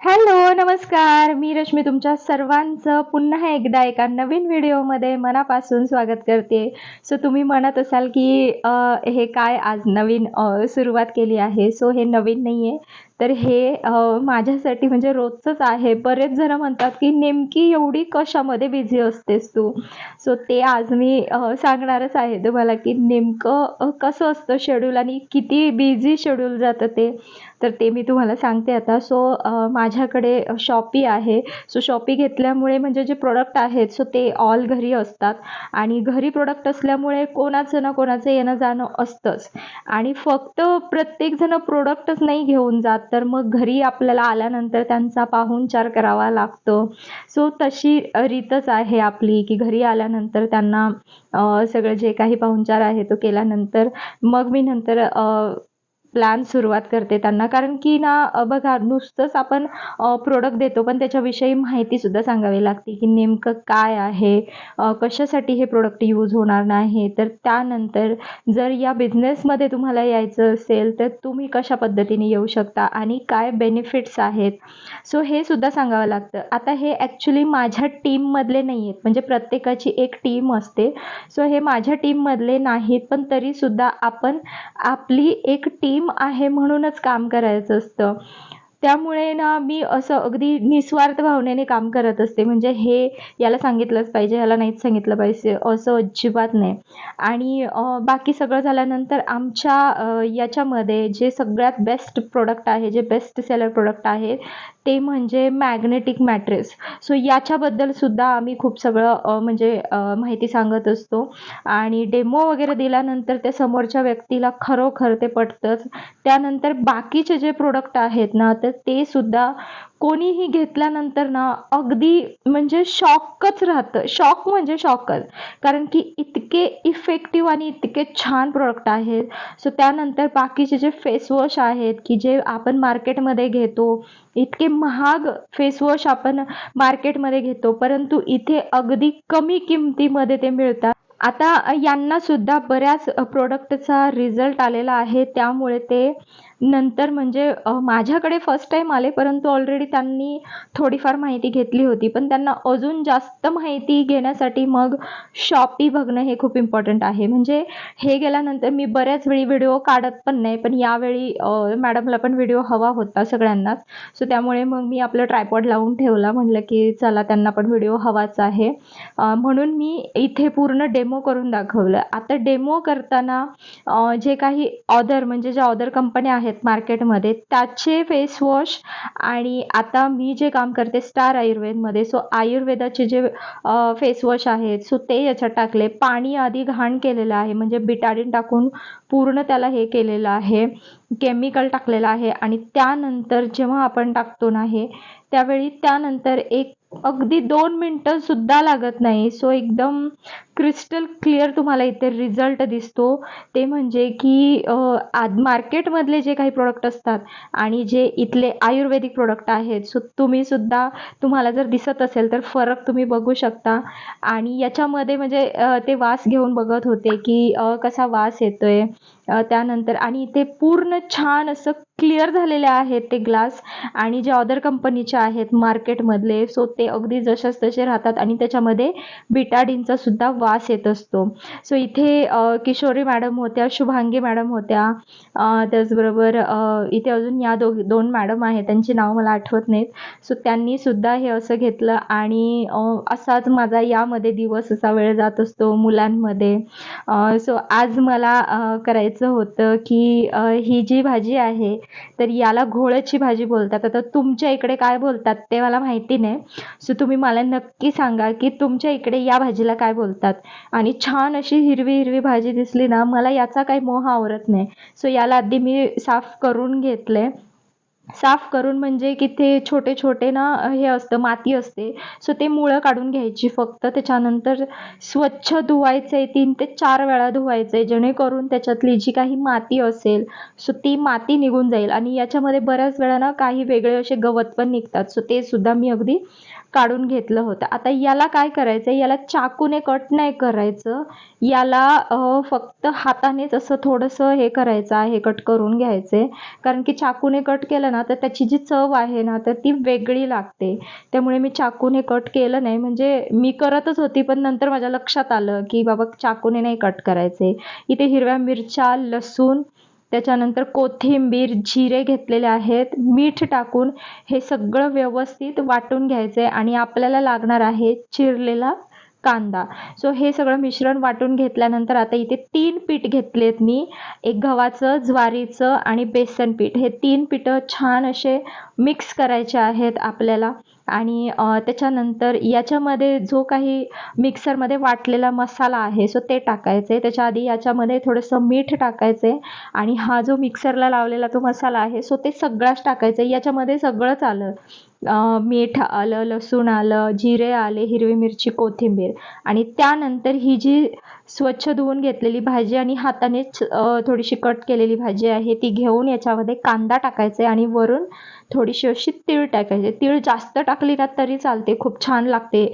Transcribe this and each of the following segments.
Hello नमस्कार. मी रश्मी तुमच्या सर्वांचं पुन्हा एकदा एका नवीन व्हिडिओमध्ये मनापासून स्वागत करते. सो तुम्ही म्हणत असाल की हे काय आज नवीन सुरुवात केली आहे. सो हे नवीन नाही आहे तर हे माझ्यासाठी म्हणजे रोजचंच आहे. बरेच जण म्हणतात की नेमकी एवढी कशामध्ये बिझी असतेस तू? सो ते आज मी सांगणारच आहे तुम्हाला की नेमकं कसं असतं शेड्यूल आणि किती बिझी शेड्यूल जातं ते. तर ते मी तुम्हाला सांगते आता. सो माझ्याकडे शॉपी आहे. सो शॉपी घेतल्यामुळे म्हणजे जे प्रोडक्ट आहेत सो ते ऑल घरी असतात. आणि घरी प्रोडक्ट असल्यामुळे कोणाचं ना कोणाचं येणं जाणं असतंच. आणि फक्त प्रत्येकजण प्रोडक्टच नाही घेऊन जात. तर मग घरी आपल्याला आल्यानंतर त्यांचा पाहुणचार करावा लागतो. सो तशी रीतच आहे आपली की घरी आल्यानंतर त्यांना सगळं जे काही पाहुणचार आहे तो केल्यानंतर मग मी नंतर प्लॅन सुरुवात करते त्यांना. कारण की ना बघा नुसतंच आपण प्रोडक्ट देतो पण त्याच्याविषयी माहितीसुद्धा सांगावी लागते की नेमकं काय आहे कशासाठी हे प्रोडक्ट यूज होणार नाही. तर त्यानंतर जर या बिझनेसमध्ये तुम्हाला यायचं असेल तर तुम्ही कशा पद्धतीने येऊ शकता आणि काय बेनिफिट्स आहेत? सो हे सुद्धा सांगावं लागतं. आता हे ॲक्च्युली माझ्या टीममधले नाही आहेत म्हणजे प्रत्येकाची एक टीम असते. सो हे माझ्या टीममधले नाहीत पण तरीसुद्धा आपण आपली एक टीम आहे म्हणूनच काम करायचं असतं. त्यामुळे ना मी असं अगदी निस्वार्थ भावनेने काम करत असते. म्हणजे हे याला सांगितलंच पाहिजे याला नाहीच सांगितलं पाहिजे असं अजिबात नाही. आणि बाकी सगळं झाल्यानंतर आमच्या याच्यामध्ये जे सगळ्यात बेस्ट प्रोडक्ट आहे जे बेस्ट सेलर प्रोडक्ट आहे ते म्हणजे मॅग्नेटिक मॅट्रेस सो याच्याबद्दल सुद्धा आम्ही खूप सगळं म्हणजे माहिती सांगत असतो. आणि डेमो वगैरे दिल्यानंतर त्या समोरच्या व्यक्तीला खरोखर ते पटतंच. त्यानंतर बाकीचे जे प्रोडक्ट आहेत ना ते तर ते सुद्धा कोणीही घेतल्यानंतर ना अगदी म्हणजे शॉकच राहतं. शॉक म्हणजे शॉकच कारण की इतके इफेक्टिव्ह आणि इतके छान प्रोडक्ट आहेत. सो त्यानंतर बाकीचे जे फेसवॉश आहेत की जे आपण मार्केटमध्ये घेतो इतके महाग फेसवॉश आपण मार्केटमध्ये घेतो परंतु इथे अगदी कमी किमतीमध्ये ते मिळतात. आता यांना सुद्धा बऱ्याच प्रोडक्टचा रिझल्ट आलेला आहे. त्यामुळे ते नंतर म्हणजे माझ्याकडे फर्स्ट टाईम आले परंतु ऑलरेडी त्यांनी थोडीफार माहिती घेतली होती. पण त्यांना अजून जास्त माहिती घेण्यासाठी मग शॉपी बघणं हे खूप इम्पॉर्टंट आहे. म्हणजे हे गेल्यानंतर मी बऱ्याच वेळी व्हिडिओ काढत पण नाही पण यावेळी मॅडमला पण व्हिडिओ हवा होता सगळ्यांनाच. सो त्यामुळे मग मी आपलं ट्रायपॉड लावून ठेवला. म्हटलं की चला त्यांना पण व्हिडिओ हवाच आहे. म्हणून मी इथे पूर्ण डेमो करून दाखवलं. आता डेमो करताना जे काही ऑदर म्हणजे ज्या ऑदर कंपन्या आहेत मार्केटमध्ये. त्याचे फेस वॉश आणि आता मी जे काम करते स्टार आयुर्वेदमध्ये सो आयुर्वेदाचे जे फेस वॉश आहेत सो ते याच्यात टाकले. पाणी आधी घाण केलेलं आहे म्हणजे बिटाडीन टाकून पूर्ण त्याला हे केलेलं आहे. केमिकल टाकलेलं आहे आणि त्यानंतर जेव्हा आपण टाकतो ना हे त्यावेळी त्यानंतर एक अगदी दोन मिनटं सुद्धा लागत नाही. सो एकदम क्रिस्टल क्लिअर तुम्हाला इथे रिझल्ट दिसतो. ते म्हणजे की आज मार्केटमधले जे काही प्रोडक्ट असतात आणि जे इथले आयुर्वेदिक प्रोडक्ट आहेत सो तुम्ही सुद्धा तुम्हाला जर दिसत असेल तर फरक तुम्ही बघू शकता. आणि याच्यामध्ये म्हणजे ते वास घेऊन बघत होते की कसा वास येतोय. त्यानंतर आणि इथे पूर्ण छान असं क्लिअर झालेले आहेत ते ग्लास आणि जे अदर कंपनीचे आहेत मार्केटमधले सो ते अगदी जशाच तसे राहतात आणि त्याच्यामध्ये बिटाडीनचा सुद्धा वास येत असतो. सो इथे किशोरी मॅडम होत्या शुभांगी मॅडम होत्या त्याचबरोबर इथे अजून या दो दोन मॅडम आहेत त्यांची नाव मला आठवत नाहीत. सो त्यांनी सुद्धा हे असं घेतलं आणि असाच माझा यामध्ये दिवस असा वेळ जात असतो मुलांमध्ये. सो आज मला करायचं होतं की ही जी भाजी आहे तर याला घोळ्याची भाजी बोलतात. आता तुमच्या इकडे काय बोलतात ते मला माहिती नाही. सो तुम्ही मला नक्की सांगा की तुमच्या इकडे या भाजीला काय बोलतात. आणि छान अशी हिरवी हिरवी भाजी दिसली ना मला याचा काही मोह आवरत नाही. सो याला आधी मी साफ करून घेतले साफ करून म्हणजे की ते छोटे छोटे ना हे असतं माती असते. सो ते मुळं काढून घ्यायची फक्त. त्याच्यानंतर स्वच्छ धुवायचं आहे तीन ते चार वेळा धुवायचं आहे जेणेकरून त्याच्यातली जी काही माती असेल सो ती माती निघून जाईल. आणि याच्यामध्ये बऱ्याच वेळा ना काही वेगळे असे गवत पण निघतात. सो ते सुद्धा मी अगदी काढून घेतलं होतं. आता याला काय करायचं? याला चाकूने कट नाही करायचं. याला फक्त हातानेच असं थोडंसं हे करायचं आहे कट करून घ्यायचे कारण की चाकूने कट केलं ना तर त्याची जी चव आहे ना तर ती वेगळी लागते. त्यामुळे मी चाकूने कट केलं नाही. म्हणजे मी करतच होती पण नंतर माझ्या लक्षात आलं की बाबा चाकूने नाही कट करायचे इथे हिरव्या मिरच्या लसूण त्याच्यानंतर कोथिंबीर जिरे घेतलेले आहेत. मीठ टाकून हे सगळं व्यवस्थित वाटून घ्यायचं आहे आणि आपल्याला लागणार आहे चिरलेला कांदा. सो हे सगळं मिश्रण वाटून घेतल्यानंतर आता इथे तीन पीठ घेतलेत मी. एक गव्हाचं ज्वारीचं आणि बेसन पीठ. हे तीन पिठं छान असे मिक्स करायचे आहेत आपल्याला. आणि त्याच्यानंतर याच्यामध्ये जो काही मिक्सरमध्ये वाटलेला मसाला आहे सो ते टाकायचं. आहे त्याच्या आधी याच्यामध्ये थोडंसं मीठ टाकायचं आहे आणि हा जो मिक्सरला लावलेला तो मसाला आहे सो ते सगळाच टाकायचं. आहे याच्यामध्ये सगळंच आलं. मीठ आलं लसूण आलं जिरे आले हिरवी मिरची कोथिंबीर. आणि त्यानंतर ही जी स्वच्छ धुवून घेतलेली भाजी आणि हातानेच थोडीशी कट केलेली भाजी आहे ती घेऊन याच्यामध्ये कांदा टाकायचा आहे आणि वरून थोडीशी अशी तीळ टाकायची. तीळ जास्त टाक टाकली ना तरी चालते. खूप छान लागते.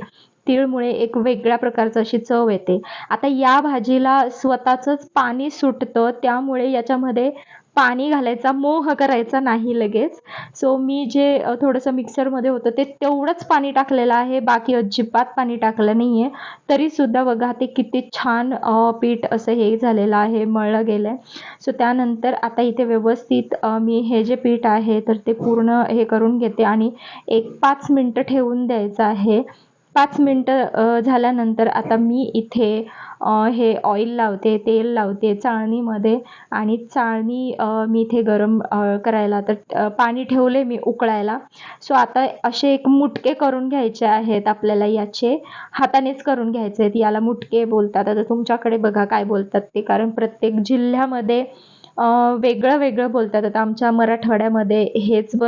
तिळमुळे एक वेगळ्या प्रकारचं अशी चव येते. आता या भाजीला स्वतःचंच पाणी सुटतं त्यामुळे याच्यामध्ये पाणी घालायचा मोह करायचा नाही लगेच. सो मी जे थोडंसं मिक्सरमध्ये होतं ते तेवढंच पाणी टाकलेलं आहे बाकी अजिबात पाणी टाकलं नाही आहे तरीसुद्धा बघा ते किती छान पीठ असं हे झालेलं आहे मळलं गेलं आहे सो त्यानंतर आता इथे व्यवस्थित मी हे जे पीठ आहे तर ते पूर्ण हे करून घेते आणि एक पाच मिनटं ठेवून द्यायचं आहे. पाच मिनटं झाल्यानंतर आता मी इथे हे ऑइल लावते तेल लावते चाळणीमध्ये आणि चाळणी मी इथे गरम करायला तर पाणी ठेवले मी उकळायला. सो आता असे एक मुटके करून घ्यायचे आहेत आपल्याला याचे. हातानेच करून घ्यायचे आहेत. याला मुटके बोलतात. आता तुमच्याकडे बघा काय बोलतात ते. कारण प्रत्येक जिल्ह्यामध्ये वेगळं वेगळं बोलतात. आता आमच्या मराठवाड्यामध्ये हेच ब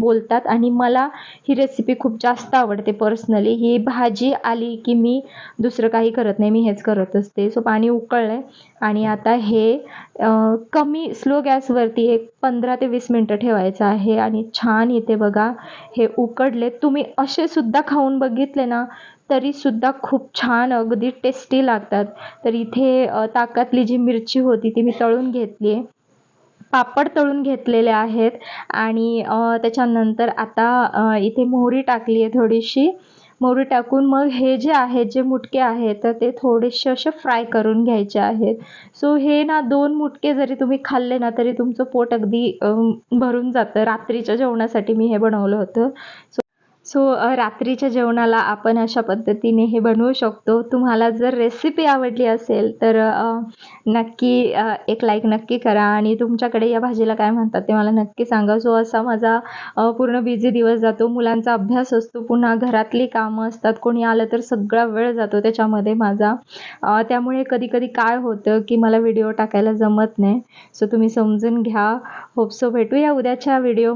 बोलतात आणि मला ही रेसिपी खूप जास्त आवडते पर्सनली ही भाजी आली की मी दुसरं काही करत नाही मी हेच करत असते. सो पाणी उकळलं आहे आणि आता हे कमी स्लो गॅसवरती एक पंधरा ते वीस मिनटं ठेवायचं आहे आणि छान इथे बघा. हे उकडले. तुम्ही असे सुद्धा खाऊन बघितले ना तरीसुद्धा खूप छान अगदी टेस्टी लागतात. तर इथे ताकातली जी मिरची होती ती मी तळून घेतली आहे. पापड तळून घेतलेले आहेत आणि त्याच्यानंतर आता इथे मोहरी टाकली आहे थोडीशी. मोहरी टाकून मग हे जे आहेत जे मुटके आहेत तर ते थोडेसे असे फ्राय करून घ्यायचे आहेत. सो हे ना दोन मुटके जरी तुम्ही खाल्ले ना तरी तुमचं पोट अगदी भरून जातं. रात्रीच्या जेवणासाठी मी हे बनवलं होतं. सो सो रात्रीच्या जेवणाला आपण अशा पद्धतीने हे बनवू शकतो. तुम्हाला जर रेसिपी आवडली असेल तर नक्की एक लाईक नक्की करा. आणि तुमच्याकडे या भाजीला काय म्हणतात ते मला नक्की सांगा. सो असा माझा पूर्ण बिझी दिवस जातो. मुलांचा अभ्यास असतो. पुन्हा घरातली कामं असतात. कोणी आलं तर सगळा वेळ जातो त्याच्यामध्ये माझा. त्यामुळे कधी कधी काय होतं की मला व्हिडिओ टाकायला जमत नाही. सो तुम्ही समजून घ्या. होप सो भेटूया उद्याच्या व्हिडिओ